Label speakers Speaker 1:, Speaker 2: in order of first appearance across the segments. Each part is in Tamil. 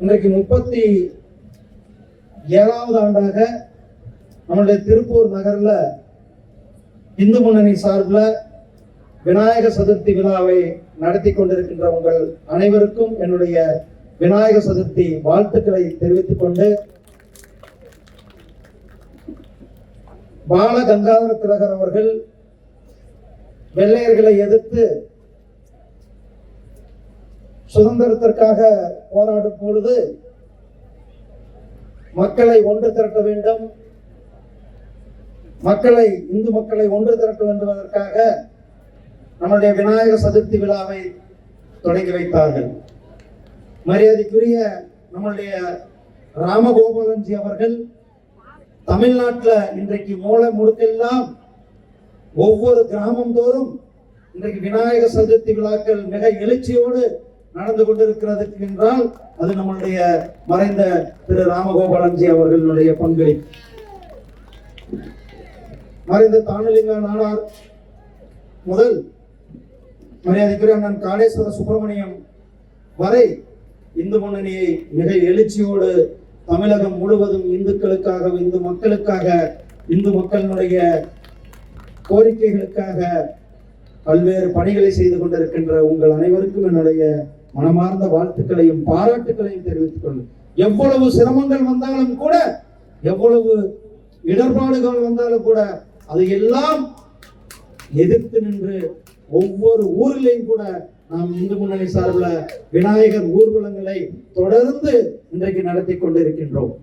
Speaker 1: இன்றைக்கு முப்பத்தி ஏழாவது ஆண்டாக நம்மளுடைய திருப்பூர் நகரில் இந்து முன்னணி சார்பில் விநாயக சதுர்த்தி விழாவை நடத்தி கொண்டிருக்கின்ற உங்கள் அனைவருக்கும் என்னுடைய விநாயக சதுர்த்தி வாழ்த்துக்களை தெரிவித்துக் கொண்டு பால கங்காதர திலகர் அவர்கள் வெள்ளையர்களை எதிர்த்து சுதந்திரத்திற்காக போராடும் பொழுது மக்களை ஒன்று திரட்ட வேண்டும். மக்களை இந்து மக்களை ஒன்று திரட்ட வேண்டும் என்பதற்காக நம்முடைய விநாயகர் சதுர்த்தி விழாவை தொடங்கி வைத்தார்கள். மரியாதைக்குரிய நம்முடைய ராமகோபாலன்ஜி அவர்கள் தமிழ்நாட்டில் இன்றைக்கு மூளை முடுக்கெல்லாம் ஒவ்வொரு கிராமம் தோறும் இன்றைக்கு விநாயகர் சதுர்த்தி விழாக்கள் மிக எழுச்சியோடு நடந்து கொண்டிருக்கிறது என்றால் அது நம்மளுடைய மறைந்த திரு ராமகோபாலன்ஜி அவர்களுடைய பங்களிப்பு. மறைந்த தானலிங்க நாடார் முதல் மரியாதைக்குரிய அண்ணன் காளேஸ்வர சுப்பிரமணியம் வரை இந்து முன்னணியை மிக எழுச்சியோடு தமிழகம் முழுவதும் இந்துக்களுக்காக இந்து மக்களுக்காக இந்து மக்களினுடைய கோரிக்கைகளுக்காக பல்வேறு பணிகளை செய்து கொண்டிருக்கின்ற உங்கள் அனைவருக்கும் என்னுடைய மனமார்ந்த வாழ்த்துக்களையும் பாராட்டுக்களையும் தெரிவித்துக் கொள்ளும். எவ்வளவு சிரமங்கள் வந்தாலும் கூட எவ்வளவு இடர்பாடுகள் வந்தாலும் கூட அதை எல்லாம் எதிர்த்து நின்று ஒவ்வொரு ஊரிலையும் கூட நாம் இந்து முன்னணி சார்பில் விநாயகர் ஊர்வலங்களை தொடர்ந்து இன்றைக்கு நடத்தி கொண்டிருக்கின்றோம்.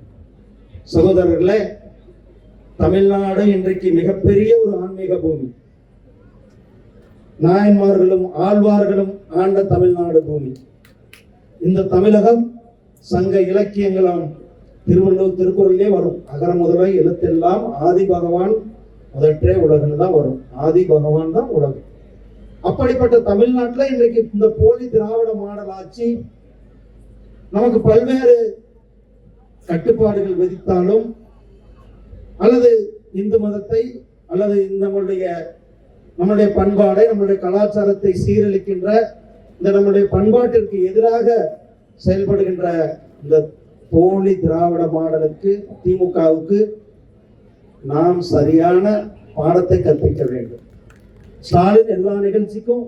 Speaker 1: சகோதரர்களே தமிழ்நாடு இன்றைக்கு மிகப்பெரிய ஒரு ஆன்மீக பூமி. நாயன்மார்களும் ஆழ்வார்களும் ஆண்ட தமிழ்நாடு பூமி. இந்த தமிழகம் சங்க இலக்கியங்களாம் திருவள்ளுவர் திருக்குறளிலே வரும். அகர முதலை எழுத்தெல்லாம் ஆதி பகவான் முதற்றே உலகன்னு தான் வரும். ஆதி பகவான் தான் உலகம் அப்படிப்பட்ட தமிழ்நாட்டில் இன்றைக்கு இந்த போலி திராவிட மாடல் ஆட்சி நமக்கு பல்வேறு கட்டுப்பாடுகள் விதித்தாலும் அல்லது இந்து மதத்தை அல்லது நம்மளுடைய நம்முடைய பண்பாடை நம்முடைய கலாச்சாரத்தை சீரழிக்கின்ற இந்த நம்முடைய பண்பாட்டிற்கு எதிராக செயல்படுகின்ற இந்த போலி திராவிட மாடலுக்கு திமுகவுக்கு நாம் சரியான பாடத்தை கற்பிக்க வேண்டும். ஸ்டாலின் எல்லா நிகழ்ச்சிக்கும்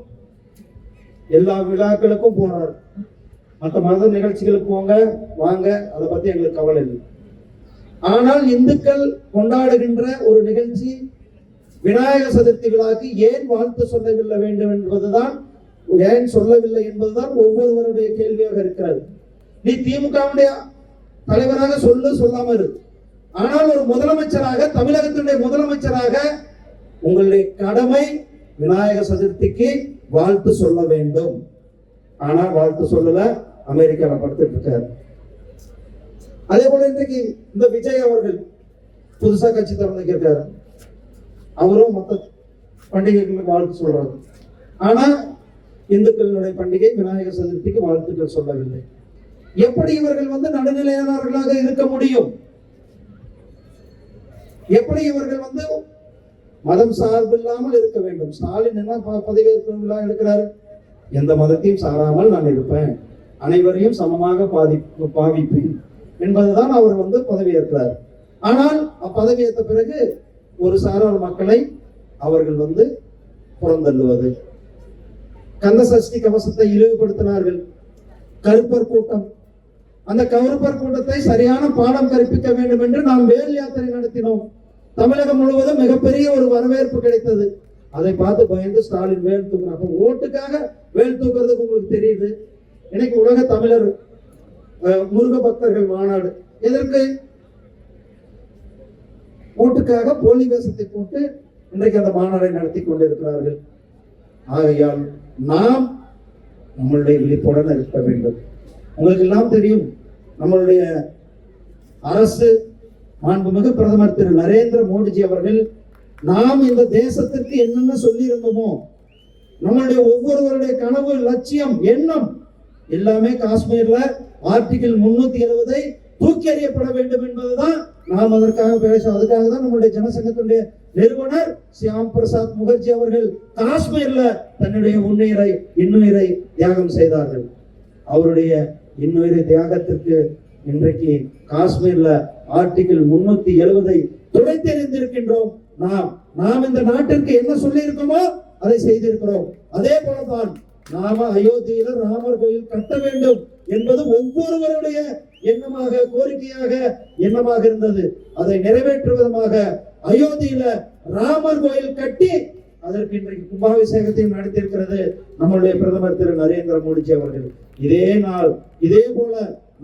Speaker 1: எல்லா விழாக்களுக்கும் போனார் மற்ற மத நிகழ்ச்சிகளுக்கு போங்க வாங்க அதை பத்தி எங்களுக்கு கவலை இல்லை. ஆனால் இந்துக்கள் கொண்டாடுகின்ற ஒரு நிகழ்ச்சி விநாயகர் சதுர்த்தி விழாக்கு ஏன் வாழ்த்து சொல்லவில்லை வேண்டும் என்பதுதான் ஏன் சொல்லவில்லை என்பதுதான் ஒவ்வொருவருடைய கேள்வியாக இருக்கிறது. நீ திமுகவுடைய தலைவராக சொல்லு சொல்லாம இரு. ஆனால் ஒரு முதலமைச்சராக தமிழகத்தினுடைய முதலமைச்சராக உங்களுடைய கடமை விநாயகர் சதுர்த்திக்கு வாழ்த்து சொல்ல வேண்டும். ஆனா வாழ்த்து சொல்லல அமெரிக்கால படுத்துட்டு இருக்காரு அதே போல இன்றைக்கு இந்த விஜய் அவர்கள் புதுசா கட்சி திறந்துக்கிருக்காரு அவரும் மொத்த பண்டிகைகளுக்கு வாழ்த்து சொல்றாரு. ஆனா இந்துக்களுடைய பண்டிகை விநாயகர் சதுர்த்திக்கு வாழ்த்துக்கள் சொல்லவில்லை. எப்படி இவர்கள் வந்து நடுநிலையானவர்களாக இருக்க முடியும்? எப்படி இவர்கள் வந்து மதம் சார்பில்லாமல் இருக்க வேண்டும்? ஸ்டாலின் என்ன ப- பதவியேற்பு விழா எடுக்கிறாரு? எந்த மதத்தையும் சாராமல் நான் இருப்பேன். அனைவரையும் சமமாக பாதி பாவிப்பேன் என்பதுதான் அவர் வந்து பதவியேற்கிறார் ஆனால் அப்பதவியேற்ற பிறகு ஒரு சாரார் மக்களை அவர்கள் வந்து புறந்தள்ளுவது. கந்த சஷ்டி கவசத்தை இழிவுபடுத்தினார்கள். கருப்பர் கூட்டம். அந்த கருப்பர் கூட்டத்தை சரியான பாடம் கற்பிக்க வேண்டும் என்று நாம் வேல் யாத்திரை நடத்தினோம். தமிழகம் முழுவதும் மிகப்பெரிய ஒரு வரவேற்பு கிடைத்தது. அதை பார்த்து பயந்து ஸ்டாலின் வேல் தூக்குறாங்க ஓட்டுக்காக வேல் தூக்குறதுக்கு உங்களுக்கு தெரியுது. இன்னைக்கு உலக தமிழர் முருக பக்தர்கள் மாநாடு. எதற்கு? ஓட்டுக்காக போலி வேஷத்தை போட்டு இன்றைக்கு அந்த மாநாடை நடத்தி கொண்டிருக்கிறார்கள். ஆகையால் நாம் நம்மளுடைய விழிப்புடன் இருக்க வேண்டும். உங்களுக்கு எல்லாம் தெரியும் நம்மளுடைய அரசு மாண்புமிகு பிரதமர் திரு நரேந்திர மோடிஜி அவர்கள் நாம் இந்த தேசத்திற்கு என்னென்ன சொல்லி இருந்தோமோ நம்மளுடைய ஒவ்வொருவருடைய கனவு லட்சியம் எண்ணம் எல்லாமே காஷ்மீர்ல ஆர்டிகிள் முன்னூத்தி எழுபதை தூக்கி எறியப்பட வேண்டும் என்பதுதான் நாம் அதற்காக பேச அதுக்காக தான் நம்முடைய ஜனசங்கத்தினுடைய நிறுவனர் சியாம் பிரசாத் முகர்ஜி அவர்கள் காஷ்மீர்ல தன்னுடைய உன்னுயிரை இன்னுயிரை தியாகம் செய்தார்கள். அவருடைய இன்னுயிரை தியாகத்திற்கு இன்றைக்கு காஷ்மீர்ல ஆர்டிகிள் முன்னூத்தி எழுபதை துடைத்தெறிந்திருக்கின்றோம். நாம் நாம் இந்த நாட்டிற்கு என்ன சொல்லி இருக்கோமோ அதை செய்திருக்கிறோம். அதே போலதான் நாம அயோத்தியில ராமர் கோயில் கட்ட வேண்டும். என்பது ஒவ்வொருவருடைய எண்ணமாக கோரிக்கையாக எண்ணமாக இருந்தது. அதை நிறைவேற்றும் விதமாக அயோத்தியில ராமர் கோயில் கட்டி அதற்கு இன்றைக்கு கும்பாபிஷேகத்தையும் நடத்தியிருக்கிறது நம்மளுடைய பிரதமர் திரு நரேந்திர மோடிஜி அவர்கள். இதே நாள் இதே போல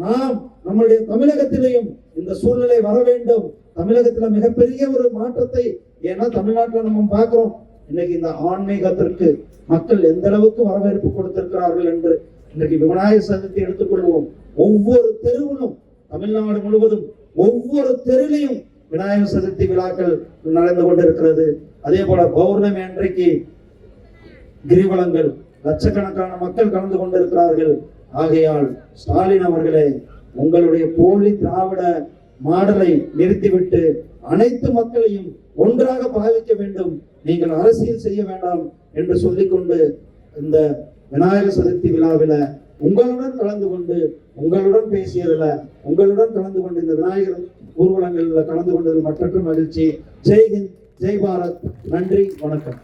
Speaker 1: நாம் நம்முடைய தமிழகத்திலையும் இந்த சூழ்நிலை வர வேண்டும். தமிழகத்துல மிகப்பெரிய ஒரு மாற்றத்தை ஏன்னா தமிழ்நாட்டில் நம்ம பார்க்கிறோம். இன்னைக்கு இந்த ஆன்மீகத்திற்கு மக்கள் எந்த அளவுக்கு வரவேற்பு கொடுத்திருக்கிறார்கள் என்று இன்றைக்கு விநாயகர் சதுர்த்தி எடுத்துக்கொள்வோம். ஒவ்வொரு தெருவிலும் தமிழ்நாடு முழுவதும் ஒவ்வொரு தெருவிலையும் விநாயகர் சதுர்த்தி விழாக்கள் நடந்து கொண்டிருக்கிறது. அதே போல பௌர்ணமி அன்றைக்கு கிரிவலங்கள் லட்சக்கணக்கான மக்கள் கலந்து கொண்டிருக்கிறார்கள். ஆகையால் ஸ்டாலின் அவர்களே உங்களுடைய போலி திராவிட மாடலை நிறுத்திவிட்டு அனைத்து மக்களையும் ஒன்றாக பாவிக்க வேண்டும். நீங்கள் அரசியல் செய்ய வேண்டாம் என்று சொல்லிக்கொண்டு இந்த விநாயகர் சதுர்த்தி விழாவில உங்களுடன் கலந்து கொண்டு உங்களுடன் பேசியதுல உங்களுடன் கலந்து கொண்டு இந்த விநாயகர் ஊர்வலங்களில் கலந்து கொண்டது மற்றற்ற மகிழ்ச்சி. ஜெய் ஹிந்த் ஜெய் பாரத். நன்றி வணக்கம்.